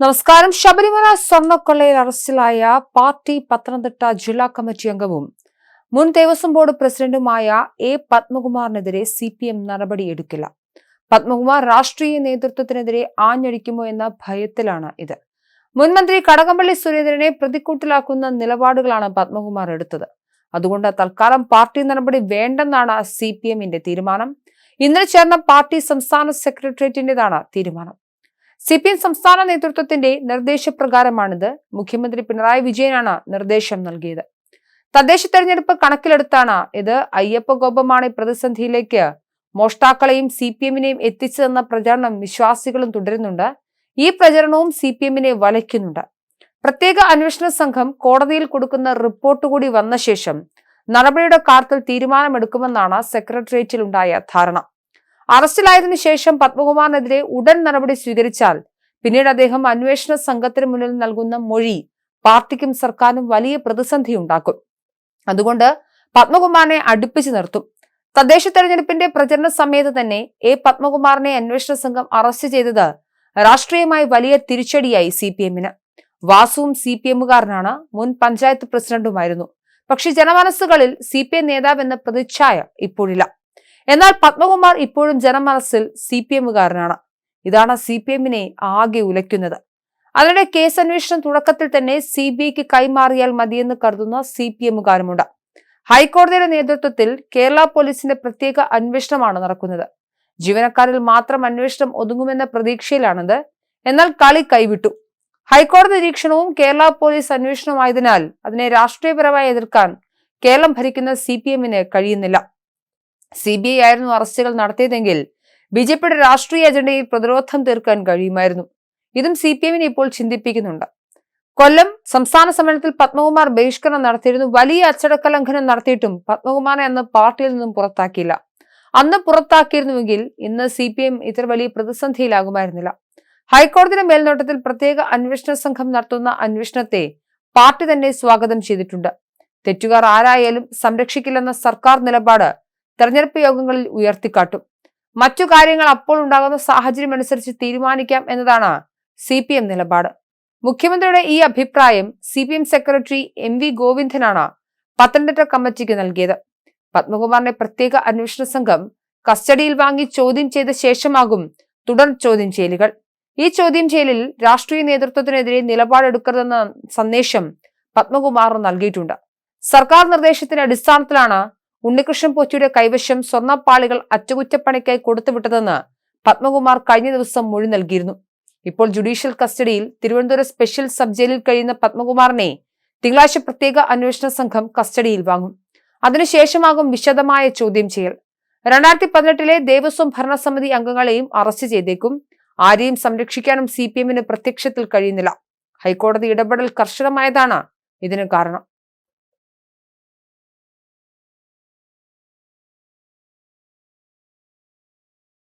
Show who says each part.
Speaker 1: നമസ്കാരം. ശബരിമല സ്വർണക്കൊള്ളയിൽ അറസ്റ്റിലായ പാർട്ടി പത്തനംതിട്ട ജില്ലാ കമ്മിറ്റി അംഗവും മുൻ ദേവസ്വം ബോർഡ് പ്രസിഡന്റുമായ എ പത്മകുമാറിനെതിരെ സി പി എം നടപടിയെടുക്കില്ല. പത്മകുമാർ രാഷ്ട്രീയ നേതൃത്വത്തിനെതിരെ ആഞ്ഞടിക്കുമോ എന്ന ഭയത്തിലാണ് ഇത്. മുൻമന്ത്രി കടകംപള്ളി സുരേന്ദ്രനെ പ്രതിക്കൂട്ടിലാക്കുന്ന നിലപാടുകളാണ് പത്മകുമാർ എടുത്തത്. അതുകൊണ്ട് തൽക്കാലം പാർട്ടി നടപടി വേണ്ടെന്നാണ് സി തീരുമാനം. ഇന്നലെ ചേർന്ന പാർട്ടി സംസ്ഥാന സെക്രട്ടേറിയറ്റിന്റേതാണ് തീരുമാനം. സി പി എം സംസ്ഥാന നേതൃത്വത്തിന്റെ നിർദ്ദേശപ്രകാരമാണിത്. മുഖ്യമന്ത്രി പിണറായി വിജയനാണ് നിർദ്ദേശം നൽകിയത്. തദ്ദേശ തെരഞ്ഞെടുപ്പ് കണക്കിലെടുത്താണ് ഇത്. അയ്യപ്പ ഗോപമാണ് പ്രതിസന്ധിയിലേക്ക് മോഷ്ടാക്കളെയും സി പി എമ്മിനെയും എത്തിച്ചതെന്ന പ്രചാരണം വിശ്വാസികളും തുടരുന്നുണ്ട്. ഈ പ്രചരണവും സി പി എമ്മിനെ വലയ്ക്കുന്നുണ്ട്. പ്രത്യേക അന്വേഷണ സംഘം കോടതിയിൽ കൊടുക്കുന്ന റിപ്പോർട്ട് കൂടി വന്ന ശേഷം നടപടിയുടെ കാര്യത്തിൽ തീരുമാനമെടുക്കുമെന്നാണ് സെക്രട്ടേറിയറ്റിൽ ഉണ്ടായ ധാരണ. അറസ്റ്റിലായതിനു ശേഷം പത്മകുമാറിനെതിരെ ഉടൻ നടപടി സ്വീകരിച്ചാൽ പിന്നീട് അദ്ദേഹം അന്വേഷണ സംഘത്തിന് മുന്നിൽ നൽകുന്ന മൊഴി പാർട്ടിക്കും സർക്കാരിനും വലിയ പ്രതിസന്ധി ഉണ്ടാക്കും അതുകൊണ്ട് പത്മകുമാറിനെ അടുപ്പിച്ചു നിർത്തും. തദ്ദേശ തെരഞ്ഞെടുപ്പിന്റെ പ്രചരണ സമയത്ത് തന്നെ എ പത്മകുമാറിനെ അന്വേഷണ സംഘം അറസ്റ്റ് ചെയ്തത് രാഷ്ട്രീയമായി വലിയ തിരിച്ചടിയായി സി പി എമ്മിന്. വാസുവും സി പി എമ്മുകാരനാണ്. മുൻ പഞ്ചായത്ത് പ്രസിഡന്റുമായിരുന്നു. പക്ഷെ ജനമനസ്സുകളിൽ സി പി എം നേതാവ് എന്ന പ്രതിച്ഛായ ഇപ്പോഴില്ല. എന്നാൽ പത്മകുമാർ ഇപ്പോഴും ജനമനസ്സിൽ സി പി എമ്മുകാരനാണ്. ഇതാണ് സി പി എമ്മിനെ ആകെ ഉലയ്ക്കുന്നത്. അതിനിടെ കേസ് അന്വേഷണം തുടക്കത്തിൽ തന്നെ സി ബി ഐക്ക് കൈമാറിയാൽ മതിയെന്ന് കരുതുന്ന സി പി എമ്മുകാരുമുണ്ട്. ഹൈക്കോടതിയുടെ നേതൃത്വത്തിൽ കേരള പോലീസിന്റെ പ്രത്യേക അന്വേഷണമാണ് നടക്കുന്നത്. ജീവനക്കാരിൽ മാത്രം അന്വേഷണം ഒതുങ്ങുമെന്ന പ്രതീക്ഷയിലാണിത്. എന്നാൽ കളി കൈവിട്ടു. ഹൈക്കോടതി നിരീക്ഷണവും കേരള പോലീസ് അന്വേഷണമായതിനാൽ അതിനെ രാഷ്ട്രീയപരമായി എതിർക്കാൻ കേരളം ഭരിക്കുന്ന സി പി എമ്മിന് കഴിയുന്നില്ല. സി ബി ഐ ആയിരുന്നു അറസ്റ്റുകൾ നടത്തിയതെങ്കിൽ ബി ജെ പിയുടെ രാഷ്ട്രീയ അജണ്ടയിൽ പ്രതിരോധം തീർക്കാൻ കഴിയുമായിരുന്നു. ഇതും സി പി എമ്മിനെ ഇപ്പോൾ ചിന്തിപ്പിക്കുന്നുണ്ട്. കൊല്ലം സംസ്ഥാന സമ്മേളനത്തിൽ പത്മകുമാർ ബഹിഷ്കരണം നടത്തിയിരുന്നു. വലിയ അച്ചടക്ക ലംഘനം നടത്തിയിട്ടും പത്മകുമാറിനെ അന്ന് പാർട്ടിയിൽ നിന്നും പുറത്താക്കിയില്ല. അന്ന് പുറത്താക്കിയിരുന്നുവെങ്കിൽ ഇന്ന് സി പി എം ഇത്ര വലിയ പ്രതിസന്ധിയിലാകുമായിരുന്നില്ല. ഹൈക്കോടതിയുടെ മേൽനോട്ടത്തിൽ പ്രത്യേക അന്വേഷണ സംഘം നടത്തുന്ന അന്വേഷണത്തെ പാർട്ടി തന്നെ സ്വാഗതം ചെയ്തിട്ടുണ്ട്. തെറ്റുകാർ ആരായാലും സംരക്ഷിക്കില്ലെന്ന സർക്കാർ നിലപാട് തെരഞ്ഞെടുപ്പ് യോഗങ്ങളിൽ ഉയർത്തിക്കാട്ടും. മറ്റു കാര്യങ്ങൾ അപ്പോൾ ഉണ്ടാകുന്ന സാഹചര്യം അനുസരിച്ച് തീരുമാനിക്കാം എന്നതാണ് സി പി എം നിലപാട്. മുഖ്യമന്ത്രിയുടെ ഈ അഭിപ്രായം C P M secretary M V ഗോവിന്ദനാണ് Pathanamthitta കമ്മിറ്റിക്ക് നൽകിയത്. പത്മകുമാറിന്റെ പ്രത്യേക അന്വേഷണ സംഘം കസ്റ്റഡിയിൽ വാങ്ങി ചോദ്യം ചെയ്ത ശേഷമാകും തുടർ ചോദ്യം ചെയ്യലുകൾ. ഈ ചോദ്യം ചെയ്യലിൽ രാഷ്ട്രീയ നേതൃത്വത്തിനെതിരെ നിലപാടെടുക്കരുതെന്ന സന്ദേശം പത്മകുമാർ നൽകിയിട്ടുണ്ട്. സർക്കാർ നിർദ്ദേശത്തിന്റെ അടിസ്ഥാനത്തിലാണ് ഉണ്ണികൃഷ്ണൻ പോറ്റിയുടെ കൈവശം സ്വർണപ്പാളികൾ അറ്റകുറ്റപ്പണിക്കായി കൊടുത്തുവിട്ടതെന്ന് പത്മകുമാർ കഴിഞ്ഞ ദിവസം മൊഴി നൽകിയിരുന്നു. ഇപ്പോൾ ജുഡീഷ്യൽ കസ്റ്റഡിയിൽ തിരുവനന്തപുരം സ്പെഷ്യൽ സബ് ജയിലിൽ കഴിയുന്ന പത്മകുമാറിനെ തിങ്കളാഴ്ച പ്രത്യേക അന്വേഷണ സംഘം കസ്റ്റഡിയിൽ വാങ്ങും. അതിനുശേഷമാകും വിശദമായ ചോദ്യം ചെയ്യൽ. രണ്ടായിരത്തി പതിനെട്ടിലെ ദേവസ്വം ഭരണസമിതി അംഗങ്ങളെയും അറസ്റ്റ് ചെയ്തേക്കും. ആരെയും സംരക്ഷിക്കാനും സി പി എമ്മിന് പ്രത്യക്ഷത്തിൽ കഴിയുന്നില്ല. ഹൈക്കോടതി ഇടപെടൽ കർശനമായതാണ് ഇതിന് കാരണം.